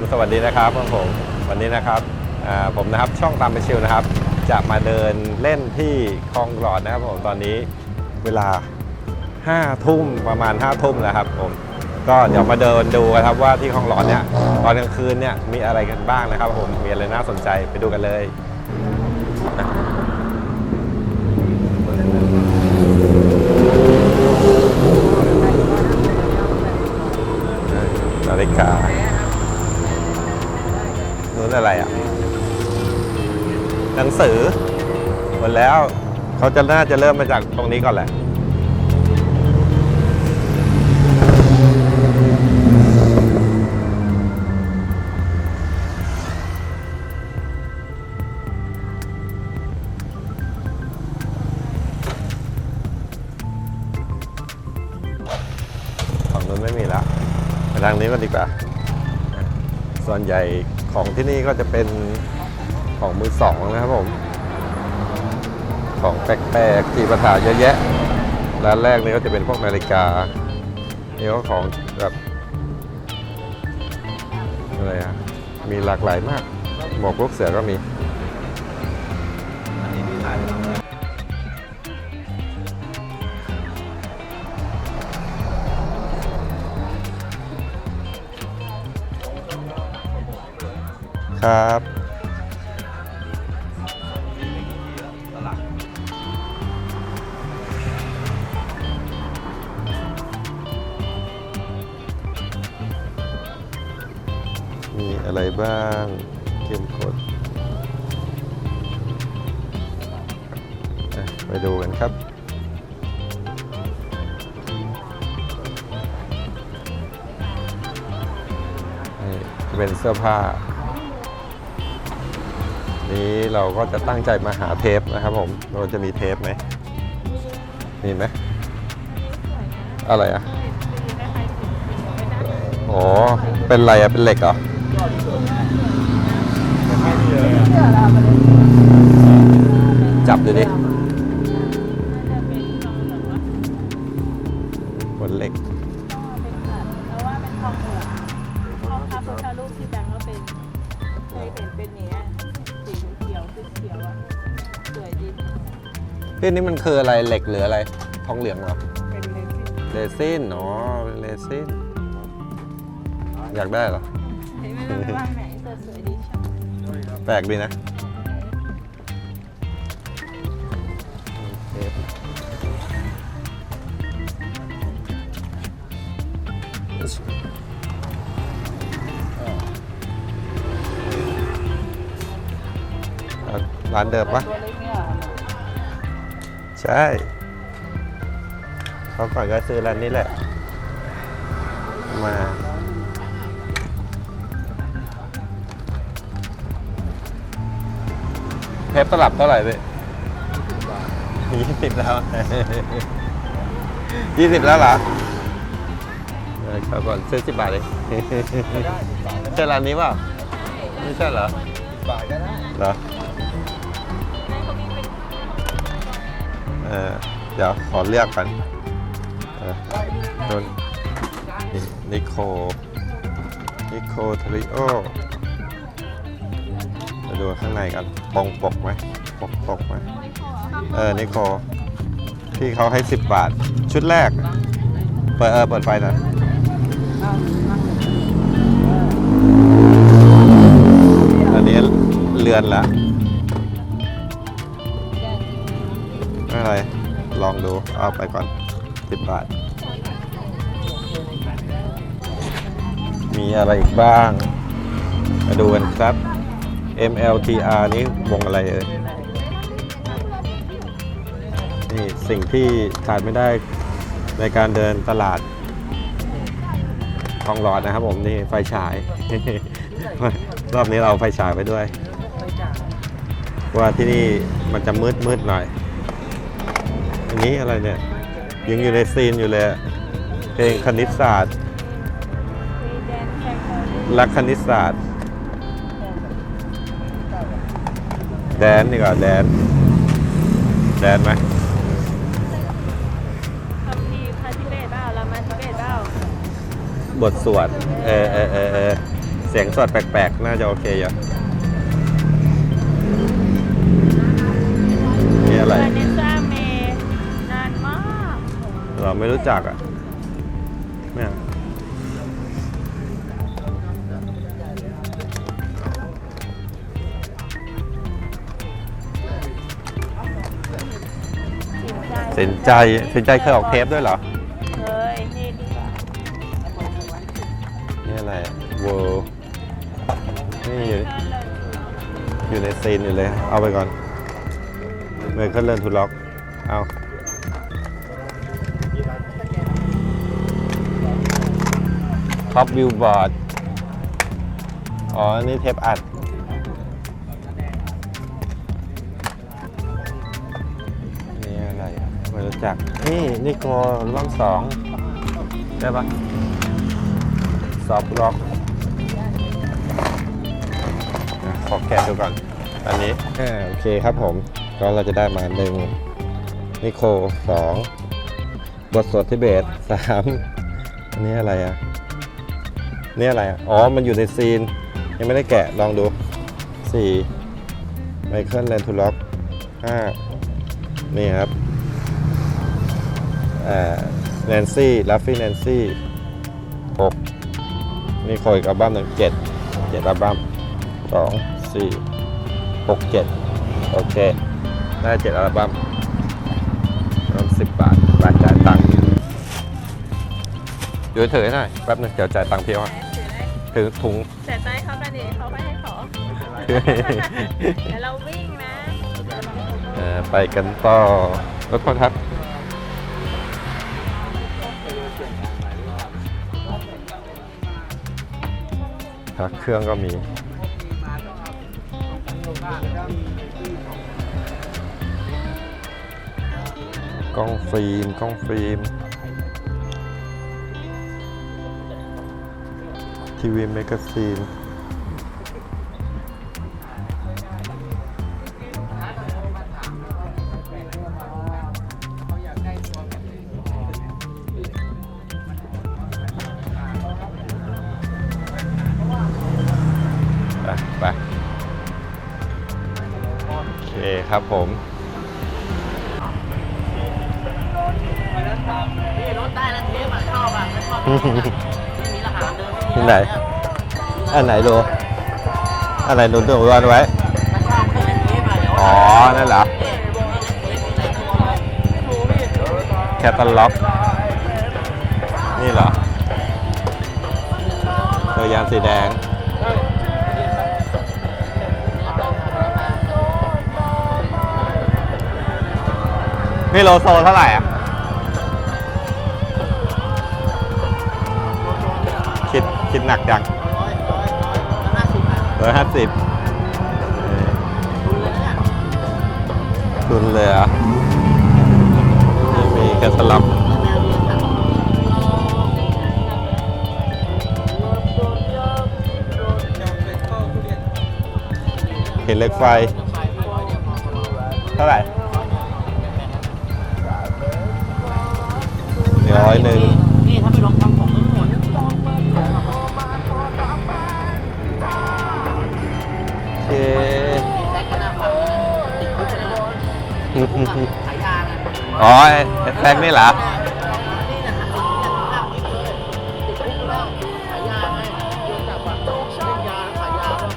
ผมสวัสดีนะครับผมวันนี้นะครับผมนะครับช่องตามไปชิวนะครับ จะมาเดินเล่นที่คลองหลอดนะครับผมตอนนี้เวลา5ทุ่มประมาณ5ทุ่มแล้วครับผมก็เดี๋ยวมาเดินดูกันครับว่าที่คลองหลอดเนี่ยตอนกลางคืนเนี่ยมีอะไรกันบ้างนะครับผมมีอะไรน่าสนใจไปดูกันเลยนะนาฬิกานู้น อะไรอะ หนังสือหมดแล้ว เขาจะน่าจะเริ่มมาจากตรงนี้ก่อนแหละฝั่งนู้นไม่มีล้วไปทางนี้ก็ดีกว่า ส่วนใหญ่ ของที่นี่ก็จะเป็นของมือสองนะครับผม ของแปลกๆที่ประถาเยอะแยะ ร้านแรกนี่ก็จะเป็นพวกนาฬิกา นี่ก็ของแบบอะไรอะมีหลากหลายมาก หมวกลูกเสือก็มี ครับมีอะไรบ้างเข้มข้นไปดูกันครับนี่เป็นเสื้อผ้า นี้เราก็จะตั้งใจมาหาเทปนะครับผม เราจะมีเทปไหม มีไหม อะไรอะอ๋อ เป็นอะไรอะ เป็นเหล็กเหรอจับดูดิบนเหล็กเพราะว่าเป็นทองเหลืองทองพระพุทธรูปที่ดังก์ก็เป็นเคยเห็นเป็นเนี้ย เขียวอะสวยดีพี่นี่มันคืออะไรเหล็กหรืออะไร ทองเหลืองเหรอ เป็นเลยที่เรซินอ๋อเป็นเรซินอยากได้เหรอ เห็นไหมว่าไม่ว่างไหนแต่สวยดีชอบแปลกดีนะเทปอ่ ร้านเดิมปะตัวเล็กเนี่ยเหรอใช่เขาก่อนก็ซื้อร้านนี้แหละ มาเทปตลับเท่าไหร่พี่ยี่สิบแล้วยี่สิบแล้วเหรอเออครับก่อนซื้อสิบบาทเลยใช่ร้านนี้เปล่าไม่ใช่เหรอบาทก็ได้เหรอ เออเดี๋ยวขอเลือกกันเออโดนนินิโคนิโคทริโอมาดูข้างในกันปองปกไหมปกปกไหมเออนิโคพี่เขาให้ 10 บาท ชุดแรก เปิดเออเปิดไฟหน่อยอันนี้เรือนละ ลองดูเอาไปก่อน 10 บาท มีอะไรอีกบ้าง มาดูกันครับ MLTR นี้วงอะไรเอ่ยนี่สิ่งที่ขาดไม่ได้ในการเดินตลาดทองหลอดนะครับผมนี่ไฟฉาย รอบนี้เราไฟฉายไปด้วยว่าที่นี่มันจะมืดมืดหน่อย นนี้อะไรเนี่ย ยังอยู่ในซีนอยู่เลยอะเพลงคณิตศาสตร์มีแดนแฟคทอรี่รักคณิตศาสตร์ แดนนี่ก่อนแดน แดนไหมคำพีร์พาทิเบตเปล่ารามาทิเบตเปล่าบทสวด เออเออเออเออเซสียงสดแปลกๆ น่าจะโอเคอยู่นี่อะไร เราไม่รู้จักอะเนี่ยสินใจสินใจสินใจเคยออกเทปด้วยเหรอ เคยนี่ดีกว่านี่อะไรเวอร์นี่อยู่อยู่ในซีนอยู่เลย เอาไปก่อนเมย์ก็เริ่มทุล็อก เอา ท็อปวิวบอร์ด อ๋อ นี่เทปอัด นี่อะไรอะไม่รู้จัก นี่นิโคร่องสองได้ปะซอฟล็อกขอแกะดูก่อน อันนี้โอเคครับผม ก็เราจะได้มาหนึ่งนิโคสองบทสวดทิเบตสามอันนี้อะไรอะ นี่อะไร อ๋อ มันอยู่ในซีน ยังไม่ได้แกะ ลองดูสี่ไมเคิลแลนทูล็อกห้านี่ครับอ่าแนนซี่ลัฟฟี่แนนซี่หกนี่คอีกอัลบั้มหนึ่งเจ็ดเจ็ดอัลบั้มสองสี่หกเจ็ดโอเค ได้เจ็ดอัลบั้มรวมสิบบาทบาทจ่ายตังค์เดี๋ยวถือให้หน่อยแป๊บหนึงเดี๋ยวจ่ายตังค์พี่เขา ถือถุงแต่ใจเขาไปดิเขาไม่ให้ขอเดี๋ยวเราวิ่งนะเอ่อไปกันต่อรถคนครับพักเครื่องก็มีกล้องฟิล์มกล้องฟิล์ม ทีวีแมกกาซีนไปไปโอเคครับผมพี่รถได้แล้วเทปอะชอบอะไม่ชอบ ที่ไหน อันไหนดูอันไหนหนูดูวันไว้ถ้อ๋อ นั่นเหรอ แคตตาล็อก นี่เหรอตัวยานสีแดงนี่โลโซเท่าไหร่อะ คิดคิดหนักจังห้าสิบอะร้อยห้าสิบดูเลยนะทุนเลยเหรอะนี่มีแคตตาล็อกแนวเรียนอะเห็นเหล็กไฟ เท่าไหร่ร้อยหนึ่ง นะขายยาไงอ๋อไอ้ไอ้แท็กนี่เหรอ นี่นะหนักหักเลยติดคุกแล้วขายยาไงโดนจับอะเล่นยาขายาด้วย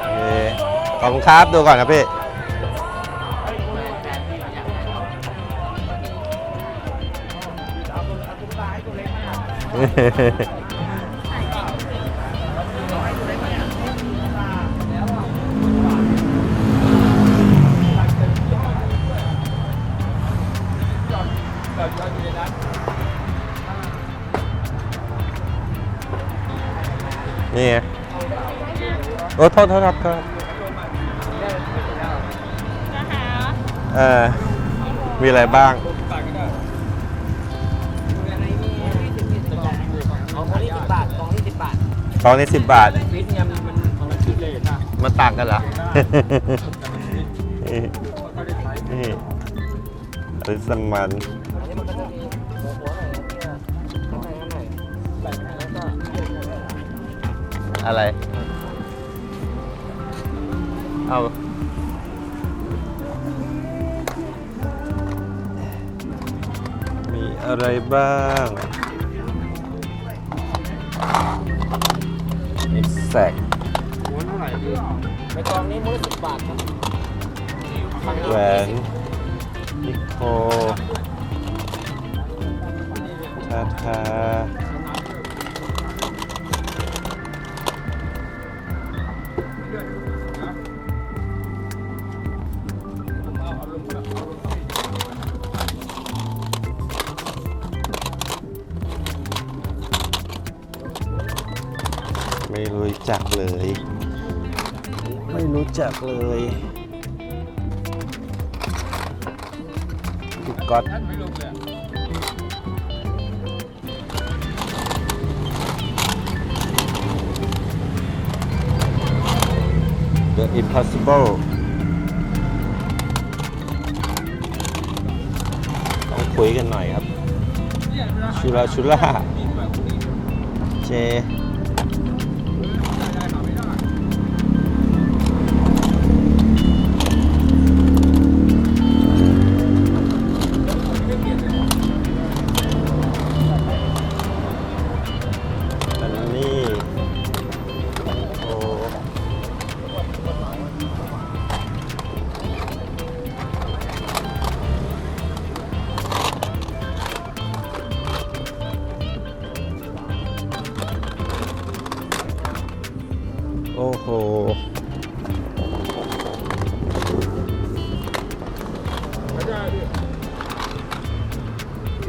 โอเคขอบคุณครับดูก่อนนะพี่ นี่ไงโอ้โทษโทษครับโทษนะคะเออมีอะไรบ้างของคนนี้สิบบาทของนี้สิบบาทตอนนี้สิบบาท ฟิตเนี่ยมันมันของละคิดเลยนะมันต่างกันเหรอนี่นี่อริสมัน อะไร เอามีอะไรบ้าง exact ม้วนเท่าไหร่พี่ใบตองนี้ม้วนสิบบาทครับแหวนนิโคทาทา รู้จักเลย ไม่รู้จักเลยพี่ก๊อตเ The Impossible ต้องคุยกันหน่อยครับ ชุลาชุล่าเจ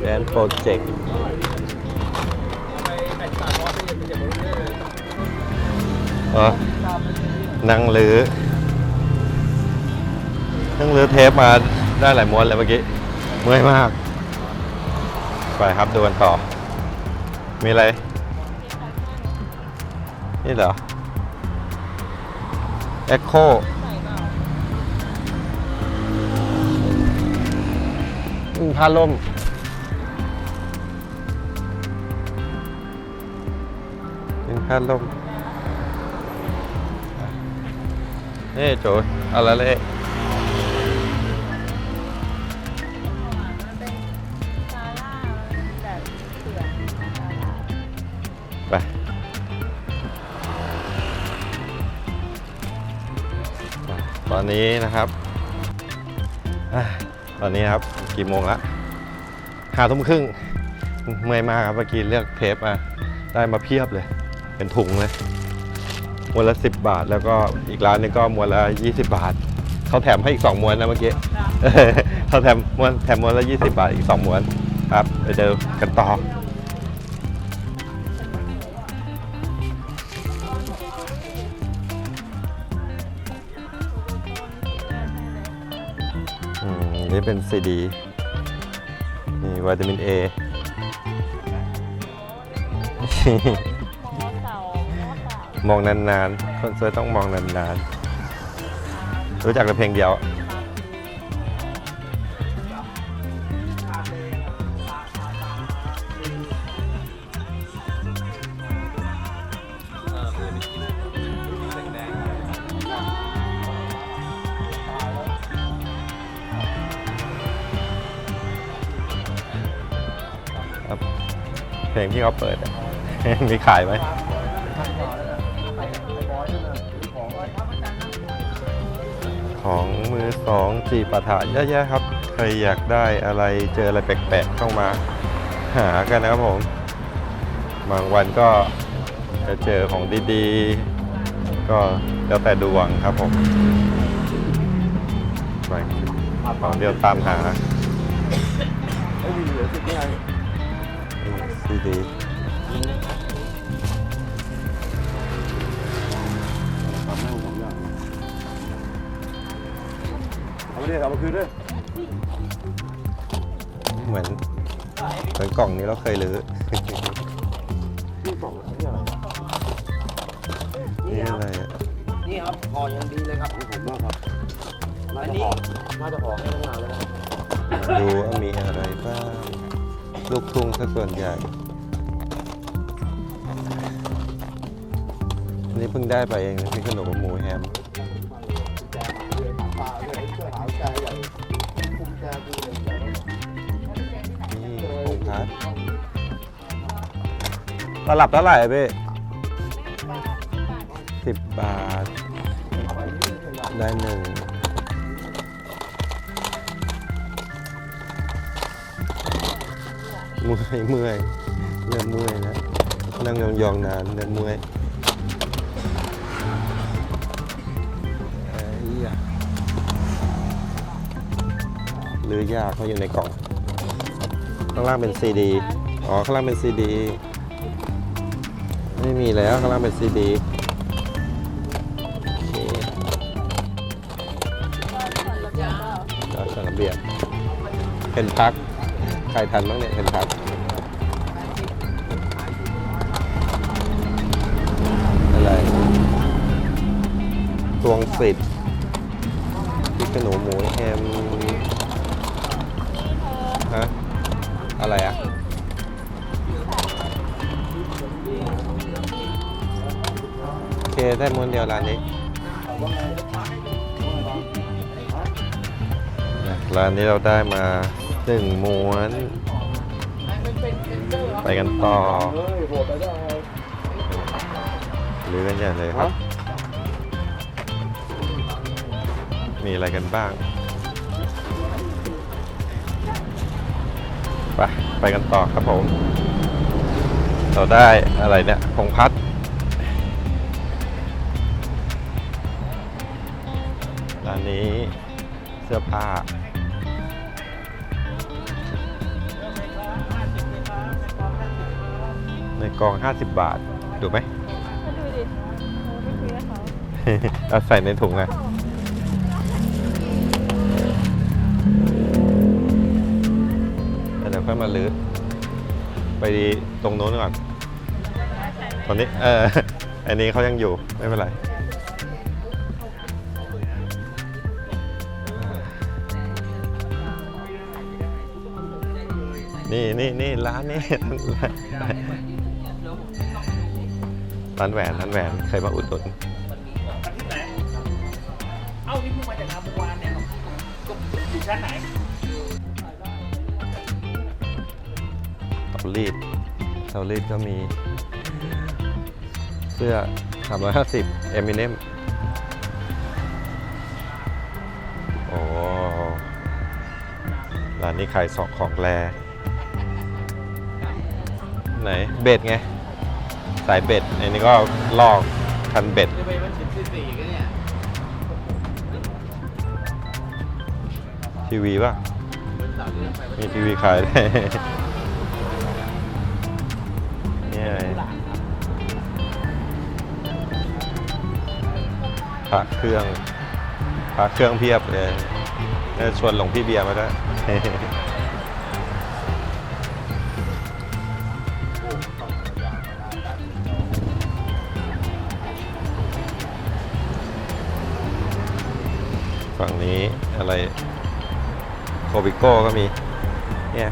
แกรนโปรเจกต์นั่งลือนั่งลือเทปมาได้หลายม้วนเลยเมื่อกี้ เมื่อยมาก ไปครับดูกันต่อ มีอะไร นี่เหรอ Echo อืมผ้าล่มาล่มเอ้โจเอาละเล่ไปตอนนี้นะครับตอนนี้ครับกี่โมงละหาทุ่มครึ่งเมื่อยมากครับเมื่อกี้เลือกเทปมาได้มาเพียบเลย เป็นถุงเลยมวนละ 10 บาท แล้วก็อีกร้านหนึงก็มวนละ 20 บาท เขาแถมให้อีก 2มวนนะเมื่อกี้เขาแถมมวนแถมมวนละ 20 บาทอีก 2มวนครับไปเดินกันต่ออืมนี่เป็นซีดีนี่วิตามิน A โมเสาโมเสา มองนานๆ คนสวยต้องมองนานๆ รู้จักแต่เพลงเดียว เพลงที่เขาเปิดอะ มีขายไหม มือสองจีปะถะเยอะแยะครับ ใครอยากได้อะไรเจออะไรแปลกๆเข้ามาหากันนะครับผม บางวันก็จะเจอของดีๆ ก็แล้วแต่ดวงครับผมไปของเดียวตามหาไอ้วีเหลือสิบนี่ไงซีดี เอาไปดิเอาไปคืนด้วยเหมือนเหมือนกล่องนี้เราเคยรื้อนี่สองนี่อะไรนี่อะไรอะนี่ครับห่อยังดีเลยครับผมมากครับน่าจะห่อน่าจะห่อให้ตั้งนานแล้วนะดูว่ามีอะไรบ้างลูกทุ่งซะส่วนใหญ่นี่เพิ่งได้ไปเองพี่ขนมหมูแฮม คุมแจกูเลยนี่ผงพัดตลับเท่าไหร่อะพี่สิบบาท ได้หนึ่งเมื่อยเมื่อยเริ่มเมื่อยแล้วนั่งยองๆนานเริ่มเมื่อย หรือยากเขาอยู่ในกล่อง ข้างล่างเป็นซีดีอ๋อข้างล่างเป็นซีดีไม่มีแล้วข้างล่างเป็นซีดีโอเคก็จัดระเบียบเห็นพักใครทันบ้างเนี่ยเห็นพักอะไรตวงสิทธิ์พริกขนมหมูแฮม อะไรอะโอเคได้ม้วนเดียวร้านนี้นะร้านนี้เราได้มาหนึ่งม้วน ไปกันต่อเฮ้ยโหดไปได้หรือกันใหญ่เลยครับ มีอะไรกันบ้าง ไปไปกันต่อครับผม เราได้อะไรเนี่ยผงพัดร้านนี้เสื้อผ้าในกอง 50 บาท ดูไหม ก็ดูดิไม่คุยกับเขา เอาใส่ในถุงอะ ก็ลื้อไปตรงโน้นก่อน ตอนนี้ เออ อันนี้เขายังอยู่ ไม่เป็นไร นี่นี่นี่ร้านนี้ร้านแหวนร้านแหวนเคยมาอุดหนุนเอ้านี่เพิ่งมาจากงานเมื่อวานเนี่ยอยู่ชั้นไหน รีดเตารีดก็มีเสื้อ 350 เอมิเนมโอ้ร้านนี้ขายสองของแรไหน เบ็ดไง สายเบ็ดอันนี้ก็ลอกคันเบ็ดทีวีป่ะ มีทีวีขายได้ ระเครื่องพระเครื่องเพียบเลยชวนหลวงพี่เบียร์มาด้วยฝั่งนี้อะไรโคบิโก้ก็มี เนี่ย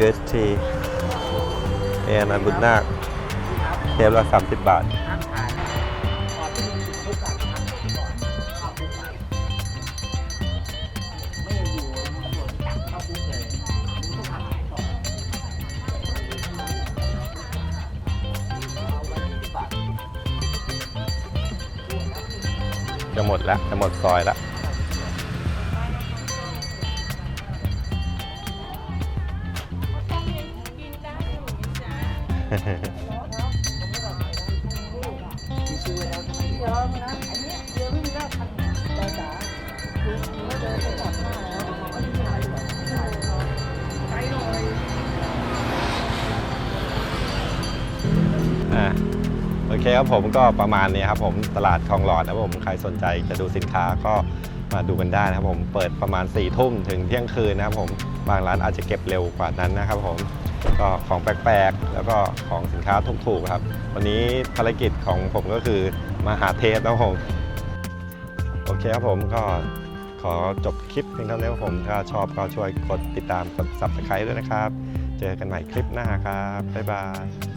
UST เอนันบุญนาคเทปละ30บาท จะหมดแล้ว จะหมดซอยแล้วอ่า เคครับผมก็ประมาณนี้ครับผมตลาดคลองหลอดนะครับผมใครสนใจจะดูสินค้าก็มาดูกันได้นะครับผมเปิดประมาณ4ี่ทุ่มถึงเที่ยงคืนนะครับผมบางร้านอาจจะเก็บเร็วกว่านั้นนะครับผมก็ของแปลกๆ แล้วก็ของสินค้าถูกๆครับ วันนี้ภารกิจของผมก็คือมาหาเทสนะครับผมโอเคครับผมก็ขอจบคลิปเพียงเท่านี้ครับผมถ้าชอบก็ช่วยกดติดตามกด subscribe ด้วยนะครับ เจอกันใหม่คลิปหน้าครับ บ๊ายบาย